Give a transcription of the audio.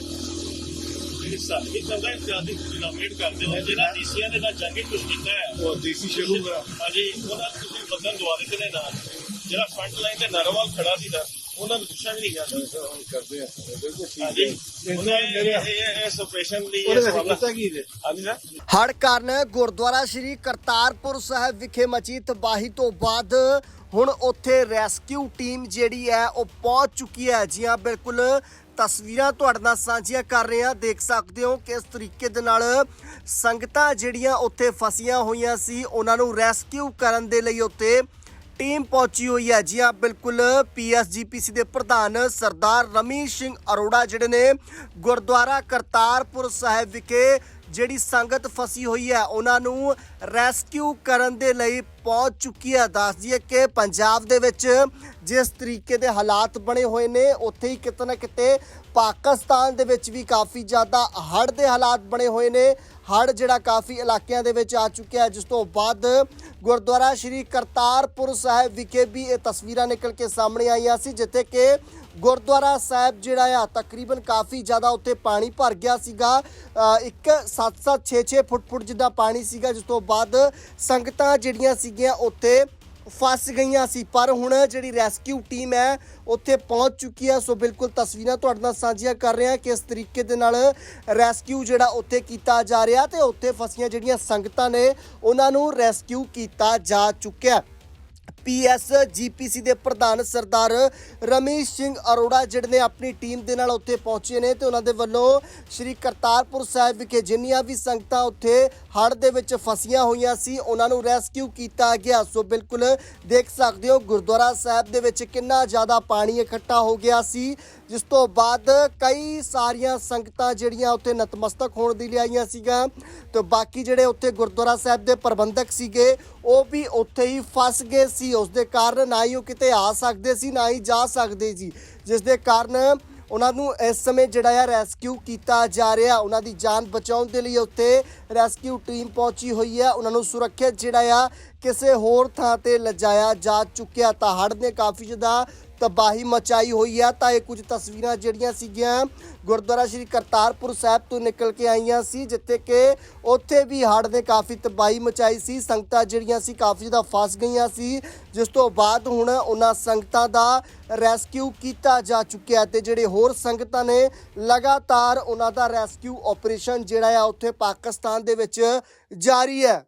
ਜਿਹੜੀ ਸਾਡੀ ਕਰਦਾ ਇਤਿਹਾਦੀ ਡਿਨੋਮੀਨੇਟ ਕਰਦੇ ਹੋ ਜਿਹੜਾ ਡੀਸੀਆਂ ਦੇ ਨਾਲ ਜੰਗੀ ਕੁਝ ਕੀਤਾ ਹੈ ਉਹ ਡੀਸੀ ਸ਼ੁਰੂ ਹਾਂਜੀ ਉਹਨਾਂ ਨੂੰ ਤੁਸੀਂ ਬੰਦਨ ਦਵਾ ਦਿੱਤੇ ਨੇ ਨਾਲ। ਜਿਹੜਾ ਫਰੰਟ ਲਾਈਨ ਤੇ ਨਰਵਾਲ ਖੜਾ ਸੀ ਨਾ ਉਹਨਾਂ ਨੂੰ ਪੁੱਛਿਆ ਵੀ ਨਹੀਂ ਗਿਆ। ਹੁਣ ਕਰਦੇ ਆ। ਬਿਲਕੁਲ ਠੀਕ ਹਾਂਜੀ। ਹੈ ਉਹਨੇ ਮੇਰੇ ਇਹ ਇਸ ਆਪਰੇਸ਼ਨ ਲਈ ਉਹਦੇ ਇਹ ਵਿੱਚ ਸਵਾਲ ਪਤਾ ਕੀ ਹੈ ਹਾਂਜੀ ਸਰ। ਹੜ੍ਹ ਕਾਰਨ ਗੁਰਦੁਆਰਾ ਸ਼੍ਰੀ ਕਰਤਾਰਪੁਰ ਸਾਹਿਬ ਵਿਖੇ ਮਚੀ ਤਬਾਹੀ ਤੋਂ ਬਾਅਦ ਹੁਣ ਉੱਥੇ ਰੈਸਕਿਊ ਟੀਮ ਜਿਹੜੀ ਹੈ ਉਹ ਪਹੁੰਚ ਚੁੱਕੀ ਹੈ। ਜੀ ਹਾਂ ਬਿਲਕੁਲ। ਤਸਵੀਰਾਂ ਤੁਹਾਡੇ ਨਾਲ ਸਾਂਝੀਆਂ ਕਰ ਰਹੇ ਹਾਂ। ਦੇਖ ਸਕਦੇ ਹੋ ਕਿਸ ਤਰੀਕੇ ਦੇ ਨਾਲ ਸੰਗਤਾਂ ਜਿਹੜੀਆਂ ਉੱਥੇ ਫਸੀਆਂ ਹੋਈਆਂ ਸੀ ਉਹਨਾਂ ਨੂੰ ਰੈਸਕਿਊ ਕਰਨ ਦੇ ਲਈ ਉੱਥੇ ਟੀਮ ਪਹੁੰਚੀ ਹੋਈ ਹੈ। ਜੀ ਹਾਂ, ਬਿਲਕੁਲ ਪੀਐਸਜੀਪੀਸੀ ਦੇ ਪ੍ਰਧਾਨ ਸਰਦਾਰ ਰਮੀ ਸਿੰਘ ਅਰੋੜਾ ਜਿਹੜੇ ਨੇ ਗੁਰਦੁਆਰਾ ਕਰਤਾਰਪੁਰ ਸਾਹਿਬ ਵਿਖੇ ਜਿਹੜੀ ਸੰਗਤ ਫਸੀ ਹੋਈ ਹੈ, ਉਹਨਾਂ ਨੂੰ ਰੈਸਕਿਊ ਕਰਨ ਦੇ ਲਈ ਪਹੁੰਚ ਚੁੱਕੀ ਹੈ। ਦੱਸਦੀ ਹੈ ਕਿ ਪੰਜਾਬ ਦੇ ਵਿੱਚ ਜਿਸ ਤਰੀਕੇ ਦੇ ਹਾਲਾਤ ਬਣੇ ਹੋਏ ਨੇ, ਉੱਥੇ ਹੀ ਕਿਤੇ ਨਾ ਕਿਤੇ ਪਾਕਿਸਤਾਨ ਦੇ ਵਿੱਚ ਵੀ ਕਾਫੀ ਜ਼ਿਆਦਾ ਹੜ੍ਹ ਦੇ ਹਾਲਾਤ ਬਣੇ ਹੋਏ ਨੇ। ਹੜ੍ਹ ਜਿਹੜਾ ਕਾਫੀ ਇਲਾਕਿਆਂ ਦੇ ਵਿੱਚ ਆ ਚੁੱਕਿਆ ਹੈ, ਜਿਸ ਤੋਂ ਬਾਅਦ ਗੁਰਦੁਆਰਾ ਸ਼੍ਰੀ ਕਰਤਾਰਪੁਰ ਸਾਹਿਬ ਵਿਖੇ ਵੀ ਇਹ ਤਸਵੀਰਾਂ ਨਿਕਲ ਕੇ ਸਾਹਮਣੇ ਆਈਆਂ ਸੀ, ਜਿੱਥੇ ਕਿ ਗੁਰਦੁਆਰਾ ਸਾਹਿਬ ਜਿਹੜਾ ਆ, ਤਕਰੀਬਨ ਕਾਫੀ ਜ਼ਿਆਦਾ ਉੱਤੇ ਪਾਣੀ ਭਰ ਗਿਆ ਸੀਗਾ। ਇੱਕ 7-7 6-6 ਫੁੱਟ ਫੁੱਟ ਜਿੱਦਾਂ ਪਾਣੀ ਸੀਗਾ, ਜਿਸ ਤੋਂ ਬਾਅਦ ਸੰਗਤਾਂ ਜਿਹੜੀਆਂ ਸੀਗੀਆਂ ਉੱਥੇ ਫਸ ਗਈਆਂ ਸੀ। ਪਰ ਹੁਣ ਜਿਹੜੀ ਰੈਸਕਿਊ ਟੀਮ ਹੈ, ਉੱਥੇ ਪਹੁੰਚ ਚੁੱਕੀ ਹੈ। ਸੋ ਬਿਲਕੁਲ ਤਸਵੀਰਾਂ ਤੁਹਾਡੇ ਨਾਲ ਸਾਂਝੀਆਂ ਕਰ ਰਹੇ ਹਾਂ ਕਿ ਤਰੀਕੇ ਦੇ ਨਾਲ ਰੈਸਕਿਊ ਜਿਹੜਾ ਉੱਥੇ ਕੀਤਾ ਜਾ ਰਿਹਾ ਤੇ ਉੱਥੇ ਫਸੀਆਂ ਜਿਹੜੀਆਂ ਸੰਗਤਾਂ ਨੇ, ਉਹਨਾਂ ਨੂੰ ਰੈਸਕਿਊ ਕੀਤਾ ਜਾ ਚੁੱਕਿਆ। ਪੀਐਸ ਜੀਪੀਸੀ ਦੇ ਪ੍ਰਧਾਨ ਸਰਦਾਰ ਰਮੇਸ਼ ਸਿੰਘ ਅਰੋੜਾ ਜਿਹੜੇ ਨੇ ਆਪਣੀ ਟੀਮ ਦੇ ਨਾਲ ਉੱਥੇ ਪਹੁੰਚੇ ਨੇ ਤੇ ਉਹਨਾਂ ਦੇ ਵੱਲੋਂ ਸ਼੍ਰੀ ਕਰਤਾਰਪੁਰ ਸਾਹਿਬ ਵਿਖੇ ਜਿੰਨੀਆਂ ਵੀ ਸੰਗਤਾਂ ਉੱਥੇ ਹੜ੍ਹ ਦੇ ਵਿੱਚ ਫਸੀਆਂ ਹੋਈਆਂ ਸੀ, ਉਹਨਾਂ ਨੂੰ ਰੈਸਕਿਊ ਕੀਤਾ ਗਿਆ। ਸੋ ਬਿਲਕੁਲ ਦੇਖ ਸਕਦੇ ਹੋ, ਗੁਰਦੁਆਰਾ ਸਾਹਿਬ ਦੇ ਵਿੱਚ ਕਿੰਨਾ ਜ਼ਿਆਦਾ ਪਾਣੀ ਇਕੱਠਾ ਹੋ ਗਿਆ ਸੀ। ਜਿਸ ਤੋਂ ਬਾਅਦ ਕਈ ਸਾਰੀਆਂ ਸੰਗਤਾਂ ਜਿਹੜੀਆਂ ਉੱਥੇ ਨਤਮਸਤਕ ਹੋਣ ਦੀ ਲਈ ਆਈਆਂ ਸੀਗਾ ਤੇ ਬਾਕੀ ਜਿਹੜੇ ਉੱਥੇ ਗੁਰਦੁਆਰਾ ਸਾਹਿਬ ਦੇ ਪ੍ਰਬੰਧਕ ਸੀਗੇ, ਉਹ ਵੀ ਉੱਥੇ ਹੀ ਫਸ ਗਏ ਸੀ। ਉਸ ਦੇ ਕਾਰਨ ਨਾ ਹੀ ਉਹ ਕਿਤੇ ਆ ਸਕਦੇ ਸੀ, ਨਾ ਹੀ ਜਾ ਸਕਦੇ ਸੀ। ਜਿਸ ਦੇ ਕਾਰਨ ਉਹਨਾਂ ਨੂੰ ਇਸ ਸਮੇਂ ਜਿਹੜਾ ਆ ਰੈਸਕਿਊ ਕੀਤਾ ਜਾ ਰਿਹਾ। ਉਹਨਾਂ ਦੀ ਜਾਨ ਬਚਾਉਣ ਦੇ ਲਈ ਉੱਥੇ ਰੈਸਕਿਊ ਟੀਮ ਪਹੁੰਚੀ ਹੋਈ ਹੈ ਉਹਨਾਂ ਨੂੰ ਸੁਰੱਖਿਅਤ ਜਿਹੜਾ ਆ ਕਿਸੇ ਹੋਰ ਥਾਂ ਤੇ ਲਿਜਾਇਆ ਜਾ ਚੁੱਕਿਆ। ਤਾਂ ਹੜ੍ਹ ਨੇ ਕਾਫੀ ਜ਼ਿਆਦਾ ਤਬਾਹੀ ਮਚਾਈ ਹੋਈ ਹੈ ਤਾਂ ਇਹ ਕੁਝ ਤਸਵੀਰਾਂ ਜਿਹੜੀਆਂ ਸੀਗੀਆਂ ਗੁਰਦੁਆਰਾ ਸ਼੍ਰੀ ਕਰਤਾਰਪੁਰ ਸਾਹਿਬ ਤੋਂ ਨਿਕਲ ਕੇ ਆਈਆਂ ਸੀ, ਜਿੱਥੇ ਕਿ ਉੱਥੇ ਵੀ ਹੜ੍ਹ ਨੇ ਕਾਫੀ ਤਬਾਹੀ ਮਚਾਈ ਸੀ, ਸੰਗਤਾਂ ਜਿਹੜੀਆਂ ਸੀ ਕਾਫੀ ਜ਼ਿਆਦਾ ਫਸ ਗਈਆਂ ਸੀ, ਜਿਸ ਤੋਂ ਬਾਅਦ ਹੁਣ ਉਹਨਾਂ ਸੰਗਤਾਂ ਦਾ ਰੈਸਕਿਊ ਕੀਤਾ ਜਾ ਚੁੱਕਿਆ ਤੇ ਜਿਹੜੇ ਹੋਰ ਸੰਗਤਾਂ ਨੇ ਲਗਾਤਾਰ ਉਹਨਾਂ ਦਾ ਰੈਸਕਿਊ ਆਪਰੇਸ਼ਨ ਜਿਹੜਾ ਆ, ਉੱਥੇ ਪਾਕਿਸਤਾਨ ਦੇ ਵਿੱਚ ਜਾਰੀ ਹੈ।